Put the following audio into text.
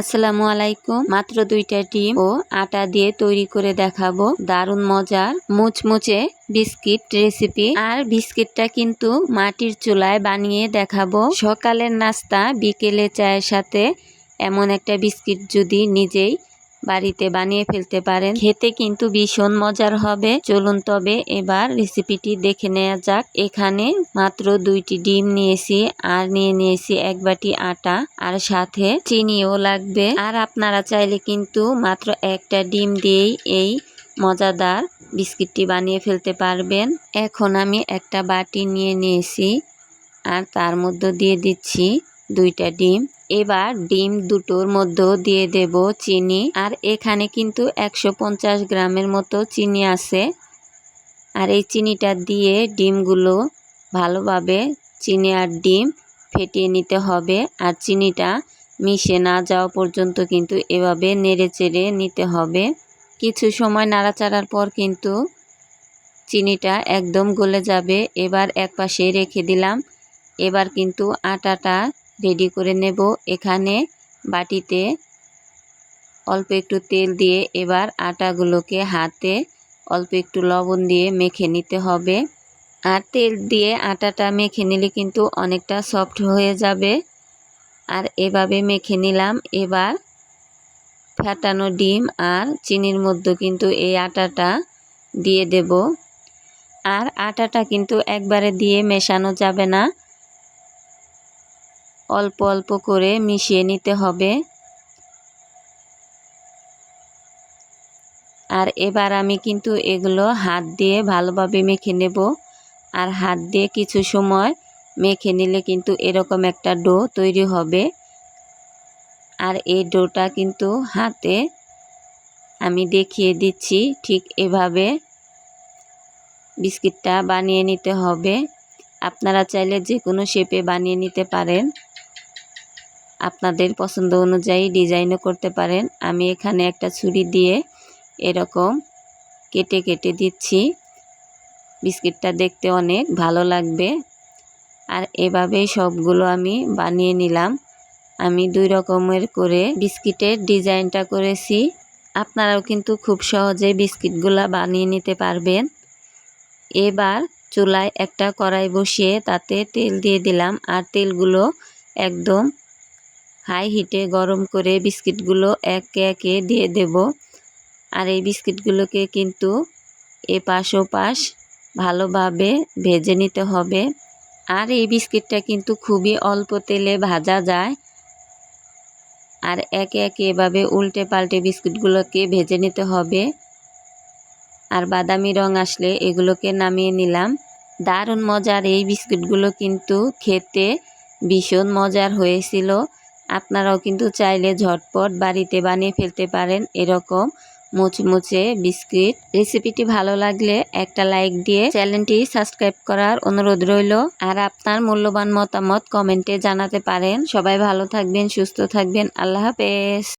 আসসালামু আলাইকুম। মাত্র দুইটা ডিম ও আটা দিয়ে তৈরি করে দেখাবো। দারুণ মজার মুচমুচে বিস্কিট রেসিপি। আর বিস্কিটটা কিন্তু মাটির চুলায় বানিয়ে দেখাবো। সকালের নাস্তা, বিকেলে চায়ের সাথে এমন একটা বিস্কিট যদি নিজেই বাড়িতে বানিয়ে ফেলতে পারেন। খেতে কিন্তু ভীষণ মজার হবে। চলুন তবে এবার রেসিপিটি দেখে নেওয়া যাক। এখানে মাত্র দুইটি ডিম নিয়েছি আর নিয়ে নিয়েছি এক বাটি আটা আর সাথে চিনিও লাগবে। আর আপনারা চাইলে কিন্তু মাত্র একটা ডিম দিয়েই এই মজাদার বিস্কিটটি বানিয়ে ফেলতে পারবেন। এখন আমি একটা বাটি নিয়ে নিয়েছি আর তার মধ্যে দিয়ে দিচ্ছি দুইটা ডিম। এবার ডিম দুটোর মধ্যেও দিয়ে দেব চিনি। আর এখানে কিন্তু একশো পঞ্চাশ গ্রামের মতো চিনি আছে। আর এই চিনিটা দিয়ে ডিমগুলো ভালোভাবে চিনি আর ডিম ফেটিয়ে নিতে হবে। আর চিনিটা মিশে না যাওয়া পর্যন্ত কিন্তু এভাবে নেড়ে চেড়ে নিতে হবে। কিছু সময় নাড়াচাড়ার পর কিন্তু চিনিটা একদম গলে যাবে। এবার এক পাশে রেখে দিলাম। এবার কিন্তু আটাটা রেডি করে নেব। এখানে বাটিতে অল্প একটু তেল দিয়ে এবার আটাগুলোকে হাতে অল্প একটু লবণ দিয়ে মেখে নিতে হবে। আর তেল দিয়ে আটাটা মেখে নিলে কিন্তু অনেকটা সফট হয়ে যাবে। আর এভাবে মেখে নিলাম। এবার ফেটানো ডিম আর চিনির মধ্যে কিন্তু এই আটাটা দিয়ে দেব। আর আটাটা কিন্তু একবারে দিয়ে মেশানো যাবে না। অল্প অল্প করে মিশিয়ে নিতে হবে। আর এবার আমি কিন্তু এগুলো হাত দিয়ে ভালোভাবে মেখে নেব। আর হাত দিয়ে কিছু সময় মেখে নিলে কিন্তু এরকম একটা ডো তৈরি হবে। আর এই ডোটা কিন্তু হাতে আমি দেখিয়ে দিচ্ছি ঠিক এভাবে বিস্কিটটা বানিয়ে নিতে হবে। আপনারা চাইলে যে কোনো শেপে বানিয়ে নিতে পারেন। আপনাদের পছন্দ অনুযায়ী ডিজাইনও করতে পারেন। আমি এখানে একটা ছুরি দিয়ে এরকম কেটে কেটে দিচ্ছি। বিস্কিটটা দেখতে অনেক ভালো লাগবে। আর এভাবেই সবগুলো আমি বানিয়ে নিলাম। আমি দুই রকমের করে বিস্কিটের ডিজাইনটা করেছি। আপনারাও কিন্তু খুব সহজে বিস্কিটগুলো বানিয়ে নিতে পারবেন। এবার চুলায় একটা কড়াই বসিয়ে তাতে তেল দিয়ে দিলাম। আর তেলগুলো একদম হাই হিটে গরম করে বিস্কিটগুলো একে একে দিয়ে দেব। আর এই বিস্কিটগুলোকে কিন্তু এপাশ ওপাশ ভালোভাবে ভেজে নিতে হবে। আর এই বিস্কিটটা কিন্তু খুবই অল্প তেলে ভাজা যায়। আর একে একে এভাবে উল্টে পাল্টে বিস্কিটগুলোকে ভেজে নিতে হবে। আর বাদামি রং আসলে এগুলোকে নামিয়ে নিলাম। দারুণ মজার এই বিস্কিটগুলো কিন্তু খেতে ভীষণ মজার হয়েছিল। আপনারাও কিন্তু চাইলে ঝটপট বাড়িতে বানিয়ে ফেলতে পারেন এরকম মুচমুচে বিস্কিট। রেসিপিটি ভালো লাগলে একটা লাইক দিয়ে চ্যানেলটি সাবস্ক্রাইব করার অনুরোধ রইল। আর আপনার মূল্যবান মতামত কমেন্টে জানাতে পারেন। সবাই ভালো থাকবেন, সুস্থ থাকবেন। আল্লাহ হাফেজ।